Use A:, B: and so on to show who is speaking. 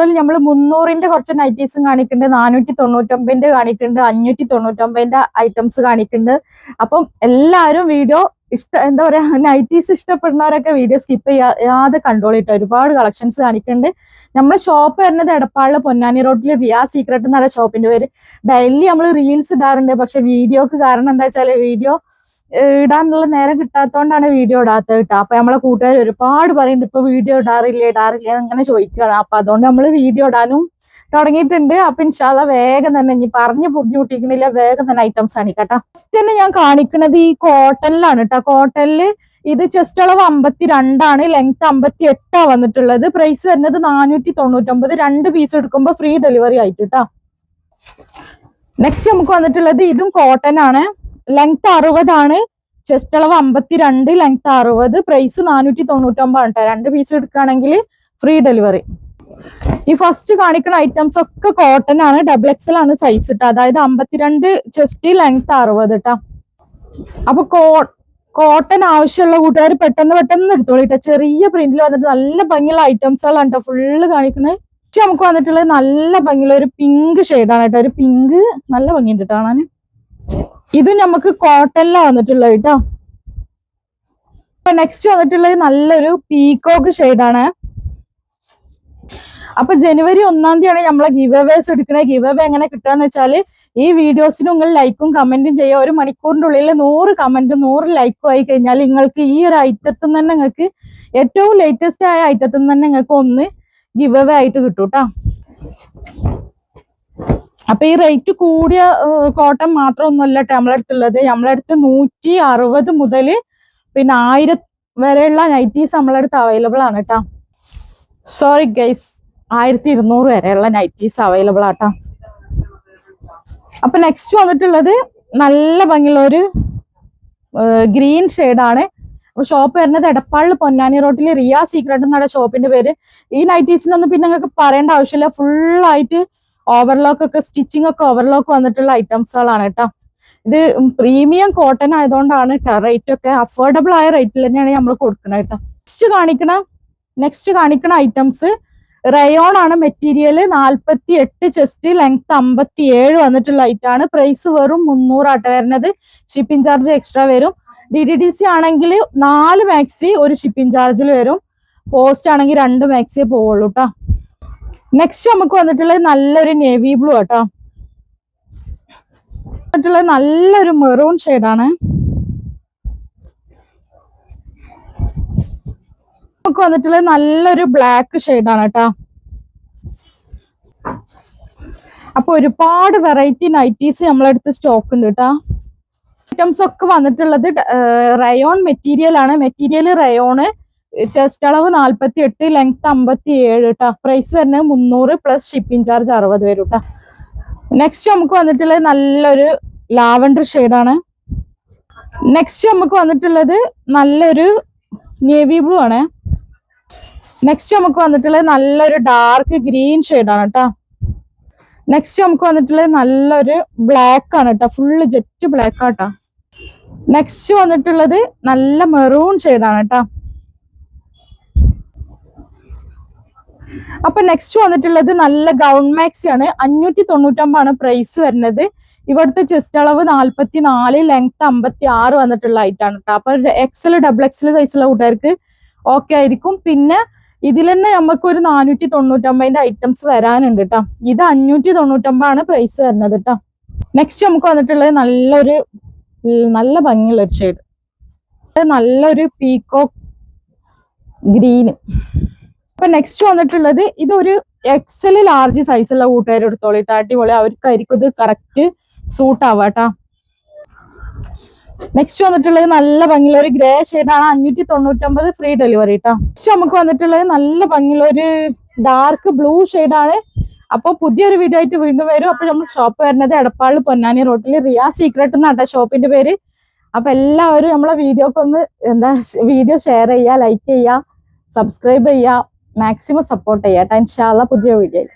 A: വീഡിയോയിൽ നമ്മൾ മുന്നൂറിന്റെ കുറച്ച് നൈറ്റീസും കാണിക്കുന്നുണ്ട് നാനൂറ്റി തൊണ്ണൂറ്റൊമ്പതിന്റെ കാണിക്കുന്നുണ്ട് അഞ്ഞൂറ്റി തൊണ്ണൂറ്റൊമ്പതിന്റെ ഐറ്റംസ് കാണിക്കുന്നുണ്ട് അപ്പം എല്ലാവരും വീഡിയോ ഇഷ്ട എന്താ പറയാ നൈറ്റീസ് ഇഷ്ടപ്പെടുന്നവരൊക്കെ വീഡിയോ സ്കിപ്പ് ചെയ്യാതെ കണ്ടോളിട്ടോ ഒരുപാട് കളക്ഷൻസ് കാണിക്കുന്നുണ്ട് നമ്മൾ ഷോപ്പ് വരുന്നത് എടപ്പാളിലെ പൊന്നാനി റോഡിൽ റിയാ സീക്രട്ട് എന്നാണ് ഷോപ്പിന്റെ പേര്. ഡെയിലി നമ്മൾ റീൽസ് ഇടാറുണ്ട്. പക്ഷെ വീഡിയോക്ക് കാരണം എന്താ വെച്ചാൽ വീഡിയോ ഇടാനുള്ള നേരം കിട്ടാത്തോണ്ടാണ് വീഡിയോ ഇടാത്തത് കേട്ടോ. അപ്പൊ നമ്മളെ കൂട്ടുകാർ ഒരുപാട് പറയുന്നുണ്ട് ഇപ്പൊ വീഡിയോ ഇടാറില്ലേ ഇടാറില്ലേ അങ്ങനെ ചോദിക്കുകയാണ്. അപ്പൊ അതുകൊണ്ട് നമ്മൾ വീഡിയോ ഇടാനും തുടങ്ങിയിട്ടുണ്ട്. അപ്പൊ ഇൻഷാല്ല വേഗം തന്നെ ഇനി പറഞ്ഞ് ബുദ്ധിമുട്ടിക്കണില്ല വേഗം തന്നെ ഐറ്റംസ് ആണ് കേട്ടോ. ഫസ്റ്റ് തന്നെ ഞാൻ കാണിക്കുന്നത് ഈ കോട്ടണിലാണ് കേട്ടോ. കോട്ടണിൽ ഇത് ചെസ്റ്റ് അളവ് അമ്പത്തി രണ്ടാണ് ലെങ്ത് അമ്പത്തി എട്ടാ വന്നിട്ടുള്ളത്. പ്രൈസ് വരുന്നത് നാനൂറ്റി തൊണ്ണൂറ്റൊമ്പത് രണ്ട് പീസ് എടുക്കുമ്പോൾ ഫ്രീ ഡെലിവറി ആയിട്ട് കേട്ടോ. നെക്സ്റ്റ് നമുക്ക് വന്നിട്ടുള്ളത് ഇതും കോട്ടൺ ആണ്. ലെങ്ത് അറുപതാണ് ചെസ്റ്റ് അളവ് അമ്പത്തി രണ്ട് ലെങ്ത് അറുപത്. പ്രൈസ് നാനൂറ്റി തൊണ്ണൂറ്റൊമ്പത് കേട്ടോ രണ്ട് പീസ് എടുക്കുകയാണെങ്കിൽ ഫ്രീ ഡെലിവറി ഈ ഫസ്റ്റ് കാണിക്കുന്ന ഐറ്റംസ് ഒക്കെ കോട്ടൺ ആണ്. ഡബിൾ എക്സൽ ആണ് സൈസ് ഇട്ടോ അതായത് അമ്പത്തിരണ്ട് ചെസ്റ്റ് ലെങ്ത് അറുപത് കേട്ടോ അപ്പൊ കോ കോട്ടൺ ആവശ്യമുള്ള കൂട്ടുകാർ പെട്ടെന്ന് പെട്ടെന്ന് എടുത്തോളൂ കേട്ടോ ചെറിയ പ്രിന്റിൽ വന്നിട്ട് നല്ല ഭംഗിയുള്ള ഐറ്റംസുകളാണ് കേട്ടോ ഫുള്ള് കാണിക്കുന്നത്. പക്ഷെ നമുക്ക് വന്നിട്ടുള്ളത് നല്ല ഭംഗിയുള്ള ഒരു പിങ്ക് ഷെയ്ഡാണ് കേട്ടോ ഒരു പിങ്ക് നല്ല ഭംഗിയുണ്ട് കേട്ടോ കാണാൻ ഇത് നമുക്ക് കോട്ടണിലാണ് വന്നിട്ടുള്ളത് കേട്ടോ അപ്പൊ നെക്സ്റ്റ് വന്നിട്ടുള്ളത് നല്ലൊരു പീകോക്ക് ഷെയ്ഡാണ് അപ്പൊ ജനുവരി ഒന്നാം തീയതിയാണ് നമ്മളെ ഗിവ് അവേസ് എടുക്കുന്നത്. ഗിവ് അവേ എങ്ങനെ കിട്ടാന്ന് വെച്ചാൽ ഈ വീഡിയോസിന് നിങ്ങൾ ലൈക്കും കമന്റും ചെയ്യുക. ഒരു മണിക്കൂറിന്റെ ഉള്ളിൽ നൂറ് കമന്റും നൂറ് ലൈക്കും ആയി കഴിഞ്ഞാൽ നിങ്ങൾക്ക് ഈ ഒരു ഐറ്റത്തിൽ തന്നെ നിങ്ങൾക്ക് ഏറ്റവും ലേറ്റസ്റ്റ് ആയ ഐറ്റത്തിൽ തന്നെ നിങ്ങൾക്ക് ഒന്ന് ഗിവ് അവേ ആയിട്ട് കിട്ടും കേട്ടോ അപ്പൊ ഈ റേറ്റ് കൂടിയ കോട്ടൺ മാത്രം ഒന്നുമല്ല കേട്ടോ നമ്മളെ അടുത്തുള്ളത് നമ്മളെ അടുത്ത് നൂറ്റി അറുപത് മുതൽ പിന്നെ ആയിരം വരെയുള്ള നൈറ്റീസ് നമ്മളെ അടുത്ത് അവൈലബിൾ ആണ് കേട്ടോ സോറി ഗൈസ് ആയിരത്തി ഇരുന്നൂറ് വരെയുള്ള നൈറ്റീസ് അവൈലബിൾ ആട്ടോ അപ്പൊ നെക്സ്റ്റ് വന്നിട്ടുള്ളത് നല്ല ഭംഗിയുള്ള ഒരു ഗ്രീൻ ഷെയ്ഡാണ് അപ്പൊ ഷോപ്പ് വരുന്നത് എടപ്പാളിൽ പൊന്നാനി റോട്ടിൽ റിയ സീക്രട്ട് എന്നാണ് ഷോപ്പിന്റെ പേര്. ഈ നൈറ്റീസിനൊന്നും പിന്നെ നിങ്ങൾക്ക് പറയേണ്ട ആവശ്യമില്ല. ഫുള്ളായിട്ട് ഓവർലോക്ക് ഒക്കെ സ്റ്റിച്ചിങ് ഒക്കെ ഓവർലോക്ക് വന്നിട്ടുള്ള ഐറ്റംസുകളാണ് കേട്ടോ. ഇത് പ്രീമിയം കോട്ടൺ ആയതുകൊണ്ടാണ് കേട്ടോ റേറ്റ് ഒക്കെ അഫോർഡബിൾ ആയ റേറ്റിൽ തന്നെയാണ് നമ്മൾ കൊടുക്കുന്നത് കേട്ടോ നെക്സ്റ്റ് കാണിക്കണ നെക്സ്റ്റ് കാണിക്കണ ഐറ്റംസ് റയോൺ ആണ് മെറ്റീരിയൽ നാൽപ്പത്തി എട്ട് ചെസ്റ്റ് ലെങ്ത് അമ്പത്തി ഏഴ് വന്നിട്ടുള്ള ഐറ്റാണ് പ്രൈസ് വെറും മുന്നൂറാട്ട വരുന്നത്. ഷിപ്പിംഗ് ചാർജ് എക്സ്ട്രാ വരും. ഡി ഡി ഡി സി ആണെങ്കിൽ നാല് മാക്സി ഒരു ഷിപ്പിംഗ് ചാർജിൽ വരും. പോസ്റ്റ് ആണെങ്കിൽ രണ്ട് മാക്സിയേ പോവുള്ളൂ കേട്ടോ നെക്സ്റ്റ് നമുക്ക് വന്നിട്ടുള്ളത് നല്ലൊരു നേവി ബ്ലൂ കേട്ടോ വന്നിട്ടുള്ളത് നല്ലൊരു മെറൂൺ ഷെയ്ഡാണ് നമുക്ക് വന്നിട്ടുള്ളത് നല്ലൊരു ബ്ലാക്ക് ഷെയ്ഡാണ് കേട്ടോ അപ്പൊ ഒരുപാട് വെറൈറ്റി നൈറ്റീസ് നമ്മളെടുത്ത് സ്റ്റോക്ക് ഉണ്ട് കേട്ടോ ഐറ്റംസ് ഒക്കെ വന്നിട്ടുള്ളത് റയോൺ മെറ്റീരിയൽ ആണ്. മെറ്റീരിയൽ റയോണ് ചെസ്റ്റ് അളവ് നാൽപ്പത്തി എട്ട് ലെങ്ത് അമ്പത്തി ഏഴ് കേട്ടോ പ്രൈസ് വരുന്നത് മുന്നൂറ് പ്ലസ് ഷിപ്പിംഗ് ചാർജ് അറുപത് വരും കേട്ടോ നെക്സ്റ്റ് നമുക്ക് വന്നിട്ടുള്ളത് നല്ലൊരു ലാവൻഡർ ഷെയ്ഡാണ് നെക്സ്റ്റ് നമുക്ക് വന്നിട്ടുള്ളത് നല്ലൊരു നേവി ബ്ലൂ ആണ്. നെക്സ്റ്റ് നമുക്ക് വന്നിട്ടുള്ളത് നല്ലൊരു ഡാർക്ക് ഗ്രീൻ ഷെയ്ഡാണ് കേട്ടോ നെക്സ്റ്റ് നമുക്ക് വന്നിട്ടുള്ളത് നല്ലൊരു ബ്ലാക്ക് ആണ് കേട്ടോ ഫുള്ള് ജെറ്റ് ബ്ലാക്ക് ആട്ടോ നെക്സ്റ്റ് വന്നിട്ടുള്ളത് നല്ല മെറൂൺ ഷെയ്ഡാണ് കേട്ടോ അപ്പൊ നെക്സ്റ്റ് വന്നിട്ടുള്ളത് നല്ല ഗൗൺ മാക്സി ആണ് അഞ്ഞൂറ്റി തൊണ്ണൂറ്റൊമ്പതാണ് പ്രൈസ് വരുന്നത്. ഇവിടുത്തെ ചെസ്റ്റ് അളവ് നാല്പത്തി നാല് ലെങ്ത് അമ്പത്തി ആറ് വന്നിട്ടുള്ള ഐറ്റാണ് കേട്ടോ അപ്പൊ എക്സൽ ഡബിൾ എക്സൽ സൈസുള്ള കൂട്ടുകാർക്ക് ഓക്കെ ആയിരിക്കും. പിന്നെ ഇതിൽ തന്നെ നമുക്ക് ഒരു നാനൂറ്റി തൊണ്ണൂറ്റൊമ്പതിന്റെ ഐറ്റംസ് വരാനുണ്ട് കേട്ടോ ഇത് അഞ്ഞൂറ്റി തൊണ്ണൂറ്റൊമ്പതാണ് പ്രൈസ് വരുന്നത് കേട്ടോ നെക്സ്റ്റ് നമുക്ക് വന്നിട്ടുള്ളത് നല്ലൊരു നല്ല ഭംഗിയുള്ള ഒരു ഷെയ്ഡ് നല്ലൊരു പീക്കോ ഗ്രീന് അപ്പൊ നെക്സ്റ്റ് വന്നിട്ടുള്ളത് ഇതൊരു എക്സൽ ലാർജ് സൈസുള്ള കൂട്ടുകാർ എടുത്തോളി അടിപൊളി. അവർക്കായിരിക്കും ഇത് കറക്റ്റ് സൂട്ട് ആവാട്ടാ. നെക്സ്റ്റ് വന്നിട്ടുള്ളത് നല്ല ഭംഗിയുള്ള ഒരു ഗ്രേ ഷെയ്ഡാണ് അഞ്ഞൂറ്റി തൊണ്ണൂറ്റൊമ്പത് ഫ്രീ ഡെലിവറി കേട്ടോ നെക്സ്റ്റ് നമുക്ക് വന്നിട്ടുള്ളത് നല്ല ഭംഗിയുള്ള ഒരു ഡാർക്ക് ബ്ലൂ ഷെയ്ഡാണ് അപ്പോൾ പുതിയൊരു വീഡിയോ ആയിട്ട് വീണ്ടും വരും. അപ്പോൾ നമ്മൾ ഷോപ്പ് വരുന്നത് എടപ്പാളിൽ പൊന്നാനി റോട്ടിൽ റിയാ സീക്രട്ട് എന്നാട്ടോ ഷോപ്പിന്റെ പേര്. അപ്പൊ എല്ലാവരും നമ്മളെ വീഡിയോക്കൊന്ന് എന്താ വീഡിയോ ഷെയർ ചെയ്യുക ലൈക്ക് ചെയ്യുക സബ്സ്ക്രൈബ് ചെയ്യുക മാക്സിമം സപ്പോർട്ട് ചെയ്യുക ഇൻഷാല്ല പുതിയ വീഡിയോയിൽ